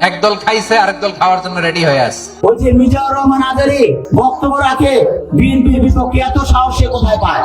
একদল খাইছে আরেক দল খাওয়ার জন্য রেডি হয়ে আছে। বলছি মিজানুর রহমান আজারি বক্তব্য রাখে বিএনপির বিপক্ষে এত সাহস সে কোথায় পায়?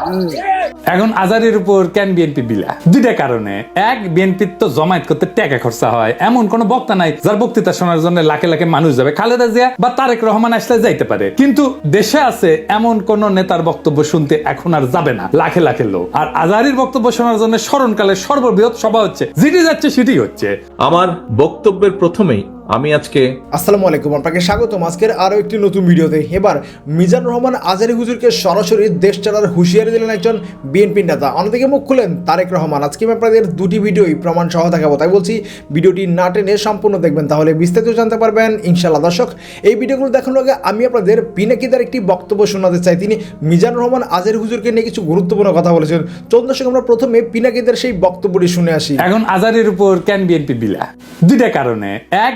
এখন আজারির উপর কেন বিএনপি বিলা? দুইটা কারণে। এক বিএনপির তো জমায়েত করতে টাকা খরচা হয়। এমন কোন বক্তা নাই যার বক্তৃতা শোনার জন্য লাখে লাখে মানুষ যাবে। খালেদা জিয়া বা তারেক রহমান আসলে যাইতে পারে। কিন্তু দেশে আছে এমন কোন নেতার বক্তব্য শুনতে এখন আর যাবে না। লাখে লাখে লোক। আর আজারির বক্তব্য শোনার জন্য স্মরণকালে সর্ববৃহৎ সভা হচ্ছে। যেটি যাচ্ছে সেটি হচ্ছে। আমার বক্তব্যের প্রথমেই আমি আজকে আসসালামু আলাইকুম আপনাকে স্বাগতম। আজকের আরও একটি নতুন ভিডিওতে। এবার মিজানুর রহমান আজারি হুজুরকে সরাসরি দেশ চালার হুঁশিয়ারি দিলেন একজন বিএনপি নেতা। অন্যদিকে মুখ খুলেন তারেক রহমান। আজকে আমি আপনাদের দুটি ভিডিওই প্রমাণ সহ দেখাবো। তাই বলছি ভিডিওটি না টেনে সম্পূর্ণ দেখবেন তাহলে বিস্তারিত জানতে পারবেন ইনশাল্লাহ দর্শক এই ভিডিওগুলো দেখানোর আগে আমি আপনাদের পিনাকিদার একটি বক্তব্য শোনাতে চাই। তিনি মিজানুর রহমান আজারি হুজুরকে নিয়ে কিছু গুরুত্বপূর্ণ কথা বলেছেন। চন্দ্র দর্শক আমরা প্রথমে পিনাকিদার সেই বক্তব্যটি শুনে আসি। এখন আজারির উপর কেন বিএনপি বিলা? দুইটা কারণে। এক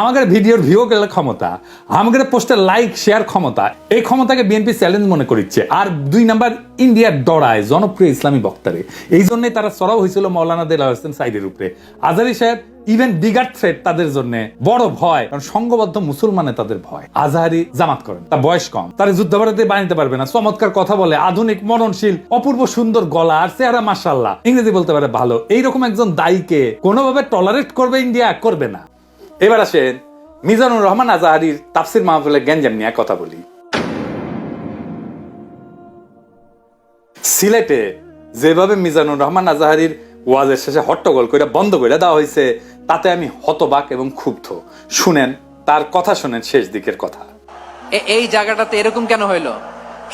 আমাদের ভিডিওর ভিউ গেলে ক্ষমতা। আমাদের পোস্টের লাইক শেয়ার ক্ষমতা। এই ক্ষমতাকে বিএনপি চ্যালেঞ্জ মনে করিচ্ছে। আর দুই নাম্বার ইন্ডিয়ার ডরায়, জনপ্রিয় ইসলামী বক্তারে। এই জন্যই তারা সরাও হয়েছিল মৌলানা দেলা হোসেন সাইদের উপরে। আজারি সাহেব ইভেন বিগার থ্রেট তাদের জন্য বড় ভয়, কারণ সংঘবদ্ধ মুসলমানে তাদের ভয়। আজহারি জামাত করেন, তার বয়স কম। তারা যুদ্ধাপরাধী বানাতে পারবে না। চমৎকার কথা বলে, আধুনিক মননশীল অপূর্ব সুন্দর গলা আর চেহারা মাসাল্লাহ ইংরেজি বলতে পারে ভালো। এইরকম একজন দায়ীকে কোনোভাবে টলারেট করবে ইন্ডিয়া করবে না। এবার আসেন মিজানুর রহমান আজাহারির তাফসির মাহফিলে গ্যাঞ্জাম নিয়ে কথা বলি। সিলেটে যেভাবে মিজানুর রহমান আজাহারির ওয়াজের শেষে হট্টগোল করে বন্ধ করে দেওয়া হয়েছে তাতে আমি হতবাক এবং ক্ষুব্ধ। শুনেন, তার কথা শুনেন শেষ দিকের কথা। এই জায়গাটাতে এরকম কেন হইল?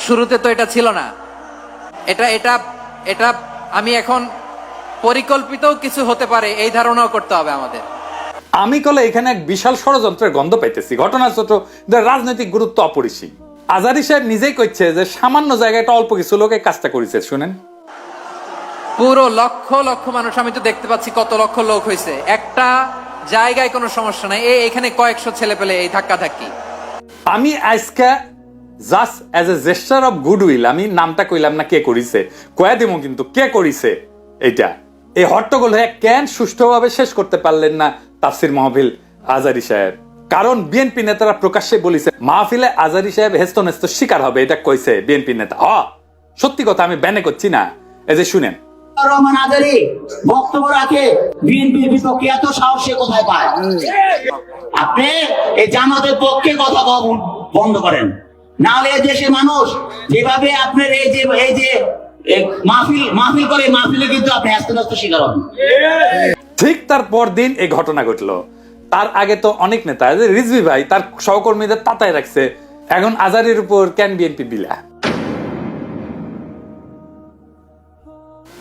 শুরুতে তো এটা ছিল না। এটা এটা এটা আমি এখন পরিকল্পিত কিছু হতে পারে, এই ধারণাও করতে হবে আমাদের। আমি কলে এখানে এক বিশাল ষড়যন্ত্রের গন্ধ পাইতেছি। ঘটনা ছোট রাজনৈতিক গুরুত্ব অপরিসীম। আজারি সাহেব নিজেই কইছে যে সামান্য জায়গায় একটা অল্প কিছু লোক কাজটা করেছে শুনেন। পুরো লক্ষ লক্ষ মানুষ আমি তো দেখতে পাচ্ছি কত লক্ষ লোক হয়েছে একটা জায়গায় কোনো সমস্যা নাই। এই এখানে কয়েকশো ছেলে পেলে এই ধাক্কা ধাক্কি আমি আজকে just as a jester of goodwill আমি নামটা কইলাম না কে করিছে কয়া দিমু কিন্তু কে করিছে এটা এই হট্টগোল হয়ে কেন সুষ্ঠুভাবে শেষ করতে পারলেন না তাফসির মাহফিল আজারি সাহেব। কারণ বিএনপি নেতারা প্রকাশ্যে বলিছে, মাহফিলে আজারি সাহেব হেস্ত নেস্ত শিকার হবে, এটা কইছে বিএনপি নেতা। হ, সত্যি কথা আমি ব্যানে করছি না। এই যে শুনেন। রহমান আজারি বক্তব্য রাখে বিএনপির বিপক্ষে এত কোথায় পায়? আপনি এই জামাতের পক্ষে কথা বন্ধ করেন। নাহলে এই দেশের মানুষ যেভাবে আপনার এই যে এই যে মাহফিল মাহফিল করে মাহফিলে কিন্তু আপনি আস্তে আস্তে শিকার হবেন। ঠিক তার পরদিন এই ঘটনা ঘটলো। তার আগে তো অনেক নেতা রিজভি ভাই, তার সহকর্মীদের তাতায় রাখছে। এখন আজারির উপর ক্যান বিএনপি বিলা?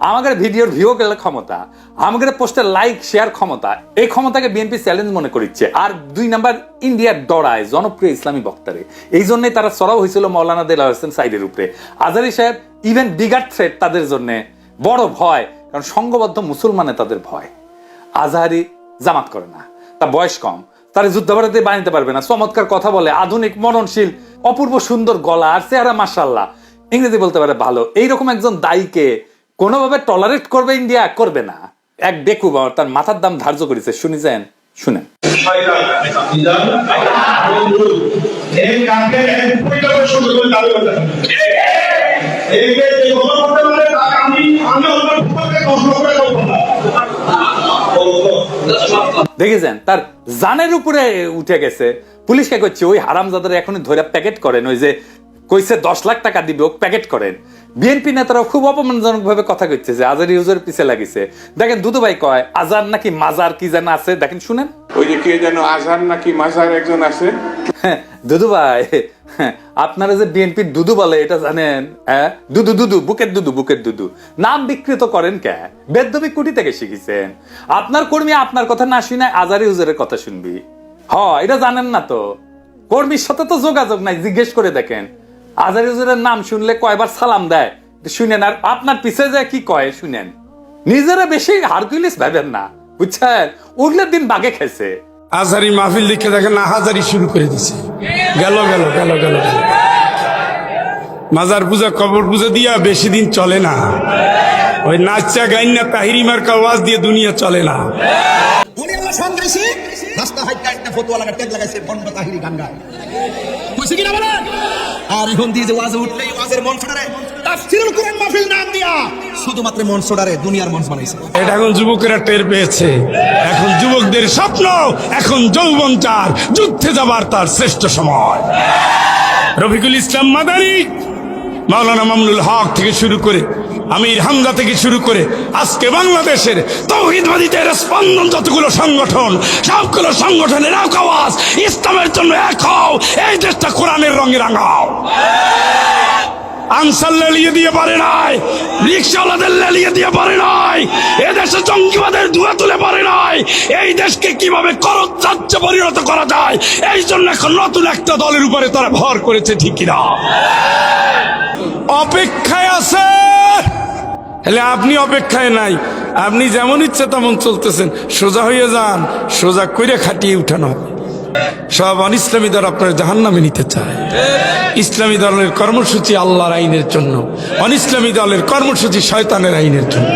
আমাদের ভিডিওর ভিউ গেলে ক্ষমতা, আমাদের পোস্টের লাইক শেয়ার ক্ষমতা, এই ক্ষমতাকে বিএনপি চ্যালেঞ্জ মনে করিচ্ছে। আর দুই নাম্বার ইন্ডিয়ার ডরায় জনপ্রিয় ইসলামী বক্তারে। এই জন্যই তারা সরাও হয়েছিল মৌলানা দেলা হোসেন সাইদের উপরে। আজারি সাহেব ইভেন বিগার থ্রেট তাদের জন্য বড় ভয়, কারণ সংঘবদ্ধ মুসলমানে তাদের ভয়। আজহারি জামাত করে না তা বয়স কম, তারা যুদ্ধাপরাধী বানাতে পারবে না, চমৎকার কথা বলে, আধুনিক মননশীল অপূর্ব সুন্দর গলা আর চেহারা মাসাল্লাহ ইংরেজি বলতে পারে ভালো। এইরকম একজন দায়ীকে কোনোভাবে টলারেট করবে ইন্ডিয়া করবে না। এক ডেকু বাবা তার মাথার দাম ধার্য করেছে। শুনিছেন শুনেন। শয়তান মিজান বন্ধু এই কাকে এক পরিবার শুরু করে দাবি করতে এই যে যে কথা বলতে বলে তাকে আমি আমি অন্য পক্ষে কষ্ট করে দেবো না দেখেছেন তার জানের উপরে উঠে গেছে। পুলিশ কে করছে, ওই হারামজাদার এখনই ধরে প্যাকেট করেন। ওই যে কইছে দশ লাখ টাকা দিবে ও প্যাকেট করেন। বিএনপি নেতারাও খুব অপমানজনক ভাবে কথা কইতেছে আজার ইউজের পিছে লাগিছে। দেখেন দুদু ভাই কয় আজার নাকি মাজার কি যেন আছে? দেখেন শুনেন। ওই যে কে যেন আজহার নাকি মাজার একজন আছে? হ্যাঁ, দুদু ভাই হ্যাঁ, আপনারা যে বিএনপির দুদু বলে এটা জানেন হ্যাঁ? দুদু দুদু বুকের দুদু বুকের দুদু। নাম বিকৃত করেন কে? বেদবি কুটি থেকে শিখেছেন। আপনার কর্মী আপনার কথা না শুনে আজারি হুজুরের কথা শুনবি। হ এটা জানেন না তো। কর্মীর সাথে তো যোগাযোগ নাই জিজ্ঞেস করে দেখেন। আজারি হুজুরের নাম শুনলে কয়বার সালাম দেয়? শুনেন আর আপনার পিছে যায় কি কয় শুনেন। নিজেরা বেশি হারকুলিস ভাবেন না বুঝছেন? উঠলে দিন বাগে খেছে আজারি মাহফিল লিখে দেখেন হাজারি শুরু করে দিছে। গেল গেল গেল গেল। মাজার পূজা কবর পূজা দিয়া বেশি দিন চলে না। ওই নাচা গাইনা তাহিরি মার্কা ওয়াজ দিয়ে দুনিয়া চলে না। রাস্তা হাইটা একটা ফটোয়া লাগা টেক লাগাইছে বন্ড তাহিরি গান গায় বলেন? আর এখন দিয়ে যে ওয়াজে উঠলে ওয়াজের মন ছড়ারে তাফসিরুল কোরআন মাহফিল নাম দিয়া। শুধুমাত্র মন ডারে দুনিয়ার মঞ্চ বানাইছে। এটা এখন যুবকেরা টের পেয়েছে। এখন যুবকদের স্বপ্ন, এখন যৌবন চার, যুদ্ধে যাবার তার শ্রেষ্ঠ সময়। রফিকুল ইসলাম মাদারি মাওলানা মামুনুল হক থেকে শুরু করে আমির হামজা থেকে শুরু করে আজকে বাংলাদেশের তৌহিদবাদীদের স্পন্দন যতগুলো সংগঠন, সবগুলো সংগঠনের এক আওয়াজ, ইসলামের জন্য এক হও, এই দেশটা কোরআনের রঙে রাঙাও। আনসার দিয়ে পারে নাই দিয়ে পারে নাই তুলে পারে নাই, এই দেশকে পরিণত করা যায়, এই জন্য এখন নতুন একটা দলের উপরে তারা ভর করেছে অপেক্ষায় আছে। হলে আপনি অপেক্ষায় নাই। আপনি যেমন ইচ্ছে তেমন চলতেছেন। সোজা হয়ে যান, সোজা করে খাটিয়ে উঠানো হবে। সব অন ইসলামী দল আপনার জাহান নামে নিতে চায়। ইসলামী দলের কর্মসূচি আল্লাহর আইনের জন্য অন ইসলামী দলের কর্মসূচি শয়তানের আইনের জন্য।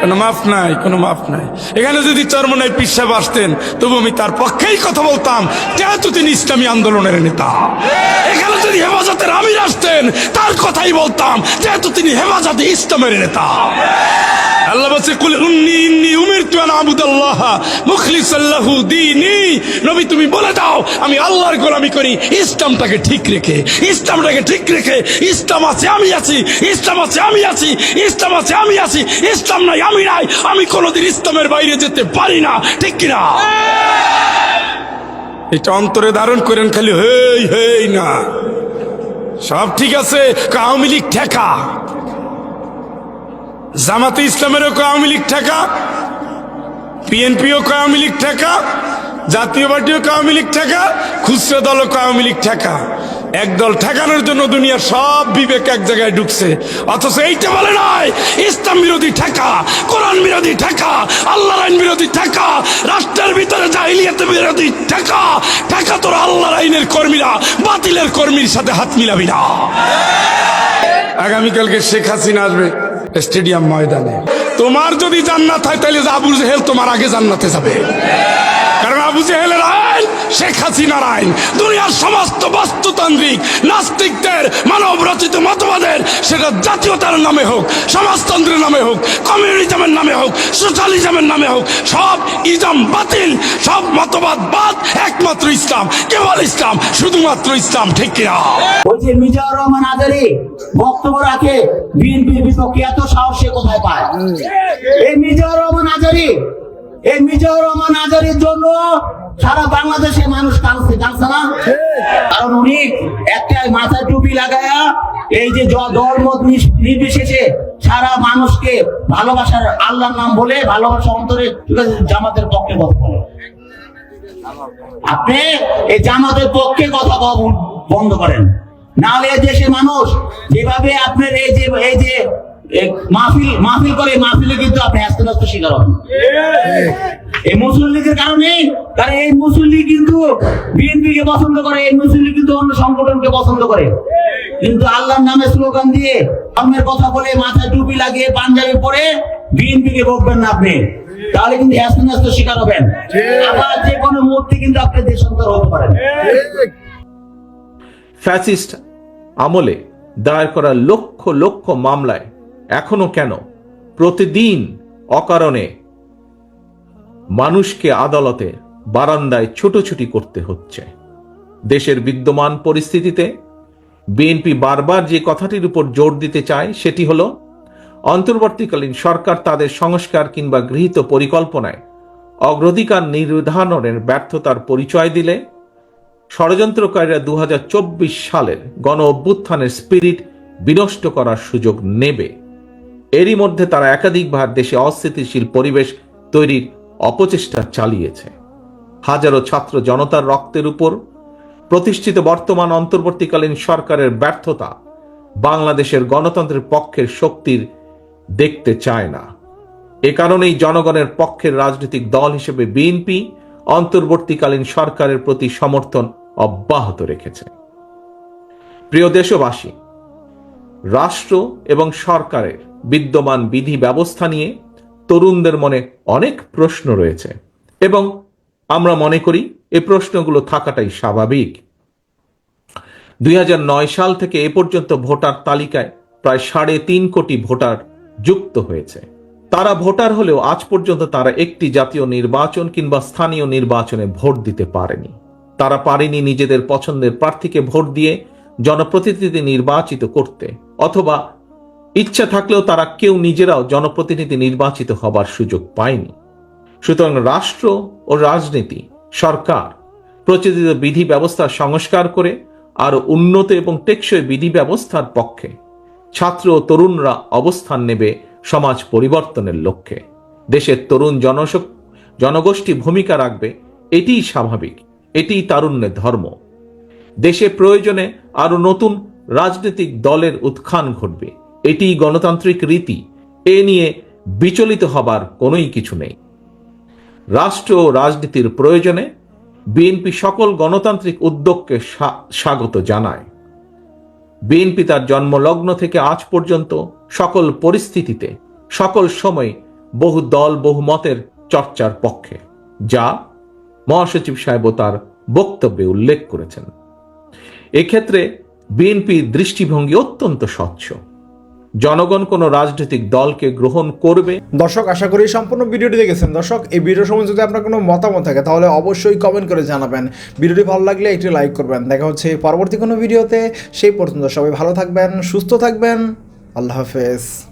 কোনো মাফ নাই, কোনো মাফ নাই। এখানে যদি চরমনায় পিসাব আসতেন, তবু আমি তার পক্ষেই কথা বলতাম, যেহেতু তিনি ইসলামী আন্দোলনের নেতা। এখানে যদি হেফাজতের আমির আসতেন, তার কথাই বলতাম, যেহেতু তিনি হেফাজতে ইসলামের নেতা। আল্লাহ বলছে, কুল উন্নি ইন্নি উমিরতু আন আবুদাল্লাহ মুখলিসাল্লাহু দীনি। নবী, তুমি বলে দাও, আমি আল্লাহর গোলামি করি। ইসলামটাকে ঠিক রেখে, ইসলামটাকে ঠিক রেখে, ইসলাম আছে, আমি আছি, ইসলাম আছে, আমি আছি, ইসলাম আছে, আমি আছি, ইসলাম নাই, আমি নাই, আমি কোনোদিন ইসলামের বাইরে যেতে পারি না। ঠিক কিনা? এটা অন্তরে ধারণ করেন খালি, হেই হেই, না। সব ঠিক আছে আওয়ামী ঠেকা। জামাতে ইসলামেরও আওয়ামী লীগ ঠেকা? বিএনপিও আওয়ামী লীগ ঠেকা? জাতীয় পার্টিও আওয়ামী লীগ ঠেকা? খুচরা দলও আওয়ামী লীগ ঠেকা? একদল ঠেকানোর জন্য দুনিয়ার সব বিবেক এক জায়গায় ঢুকছে। অথচ এইটা বলে নয়, ইসলাম বিরোধী ঠেকা, কোরআন বিরোধী ঠেকা, আল্লাহর আইন বিরোধী ঠেকা, রাষ্ট্রের ভিতরে জাহিলিয়াত বিরোধী ঠেকা ঠেকা তোর আল্লাহর আইনের কর্মীরা, বাতিলের কর্মীর সাথে হাত মিলাবি না। আগামীকালকে শেখ হাসিনা আসবে। স্টেডিয়াম ময়দানে। তোমার যদি জান্নাত হয় তাহলে আবু জেহেল তোমার আগে জান্নাতে যাবে। কারণ আবু জেহেলের আইন শেখ হাসিনার আইন। দুনিয়ার সমস্ত বাস্তুতান্ত্রিক নাস্তিকদের মানব রচিত মতবাদের সেটা জাতীয়তার নামে হোক সমাজতন্ত্রের নামে হোক কমিউনিজমের নামে হোক সোশ্যালিজমের নামে হোক সব ইজম বাতিল সব মতবাদ বাদ একমাত্র ইসলাম কেবল ইসলাম শুধুমাত্র ইসলাম ঠিক কিনা? বলছে মিজানুর রহমান আজারি বক্তব্য রাখে বিএনপির বিপক্ষে এত সাহস সে কোথায় পায়? এই মিজানুর রহমান আজারি এই মিজানুর রহমান আজারির জন্য সারা বাংলাদেশে মানুষ কাঁদছে কাঁদছে না? কারণ উনি একটা মাথায় টুপি লাগায়া এই যে নিস- নির্বিশেষে সারা মানুষকে ভালোবাসার আল্লাহর নাম বলে ভালোবাসা অন্তরে জামাতের পক্ষে কথা বলে। আপনি এই জামাতের পক্ষে কথা বন্ধ করেন। নাহলে দেশের মানুষ যেভাবে আপনার এই যে এই যে মাহফিল মাহফিল করে, মাহফিলে কিন্তু আপনি শিকার হবেন। এই কারণে এই পছন্দ করে, এই কিন্তু অন্য সংগঠনকে পছন্দ করে। কিন্তু আল্লাহর নামে স্লোগান দিয়ে ধর্মের কথা বলে, মাথায় টুপি লাগিয়ে পাঞ্জাবি পরে বিএনপি কে বকবেন না আপনি। তাহলে কিন্তু আস্তে শিকার হবেন। আবার যে কোনো মুহূর্তে কিন্তু আপনি দেশান্তর হতে পারেন। ফ্যাসিস্ট আমলে দায়ের করা লক্ষ লক্ষ মামলায় এখনও কেন? প্রতিদিন অকারণে মানুষকে আদালতে বারান্দায় ছুটোছুটি করতে হচ্ছে। দেশের বিদ্যমান পরিস্থিতিতে বিএনপি বারবার যে কথাটির উপর জোর দিতে চায়, সেটি হল, অন্তর্বর্তীকালীন সরকার তাদের সংস্কার কিংবা গৃহীত পরিকল্পনায় অগ্রাধিকার নির্ধারণের ব্যর্থতার পরিচয় দিলে, ষড়যন্ত্রকারীরা দু হাজার চব্বিশ সালের গণ অভ্যুত্থানের স্পিরিট বিনষ্ট করার সুযোগ নেবে। এরই মধ্যে তারা একাধিকবার দেশে অস্থিতিশীল পরিবেশ তৈরির অপচেষ্টা চালিয়েছে। হাজারো ছাত্র জনতার রক্তের উপর, প্রতিষ্ঠিত বর্তমান অন্তর্বর্তীকালীন সরকারের ব্যর্থতা বাংলাদেশের গণতন্ত্রের পক্ষের শক্তির দেখতে চায় না। এ কারণেই জনগণের পক্ষের রাজনৈতিক দল হিসেবে বিএনপি অন্তর্বর্তীকালীন সরকারের প্রতি সমর্থন অব্যাহত রেখেছে। প্রিয় দেশবাসী রাষ্ট্র এবং সরকারের বিদ্যমান বিধি ব্যবস্থা নিয়ে তরুণদের মনে অনেক প্রশ্ন রয়েছে। এবং আমরা মনে করি এই প্রশ্নগুলো থাকাটাই স্বাভাবিক। দুই হাজার নয় সাল থেকে এ পর্যন্ত ভোটার তালিকায় প্রায় সাড়ে তিন কোটি ভোটার যুক্ত হয়েছে। তারা ভোটার হলেও আজ পর্যন্ত তারা একটি জাতীয় নির্বাচন কিংবা স্থানীয় নির্বাচনে ভোট দিতে পারেনি। তারা পারেনি নিজেদের পছন্দের প্রার্থীকে ভোট দিয়ে জনপ্রতিনিধি নির্বাচিত করতে। অথবা ইচ্ছা থাকলেও তারা কেউ নিজেরাও জনপ্রতিনিধি নির্বাচিত হবার সুযোগ পায়নি। সুতরাং রাষ্ট্র ও রাজনীতি, সরকার, প্রচলিত বিধি ব্যবস্থার সংস্কার করে আরও উন্নত এবং টেকসই বিধি ব্যবস্থার পক্ষে ছাত্র ও তরুণরা অবস্থান নেবে সমাজ পরিবর্তনের লক্ষ্যে। দেশের তরুণ জনশক, জনগোষ্ঠী ভূমিকা রাখবে, এটিই স্বাভাবিক, এটিই তারুণ্যের ধর্ম। দেশে প্রয়োজনে আরও নতুন রাজনৈতিক দলের উত্থান ঘটবে। এটিই গণতান্ত্রিক রীতি। এ নিয়ে বিচলিত হবার কোনোই কিছু নেই। রাষ্ট্র ও রাজনীতির প্রয়োজনে বিএনপি সকল গণতান্ত্রিক উদ্যোগকে স্বা- স্বাগত জানায়। বিএনপি তার জন্মলগ্ন থেকে আজ পর্যন্ত সকল পরিস্থিতিতে, সকল সময় বহু দল, বহু মতের চর্চার পক্ষে, যা মহাসচিব সাহেবও তার বক্তব্যে উল্লেখ করেছেন। এক্ষেত্রে বিএনপির দৃষ্টিভঙ্গি অত্যন্ত স্বচ্ছ। জনগণ কোনো রাজনৈতিক দলকে গ্রহণ করবে। দর্শক, আশা করি সম্পূর্ণ ভিডিওটি দেখেছেন। দর্শক, এই ভিডিও সম্বন্ধে যদি আপনার কোনো মতামত থাকে, তাহলে অবশ্যই কমেন্ট করে জানাবেন। ভিডিওটি ভালো লাগলে একটি লাইক করবেন। দেখা হচ্ছে পরবর্তী কোনো ভিডিওতে। সেই পর্যন্ত সবাই ভালো থাকবেন, সুস্থ থাকবেন। আল্লাহ হাফেজ।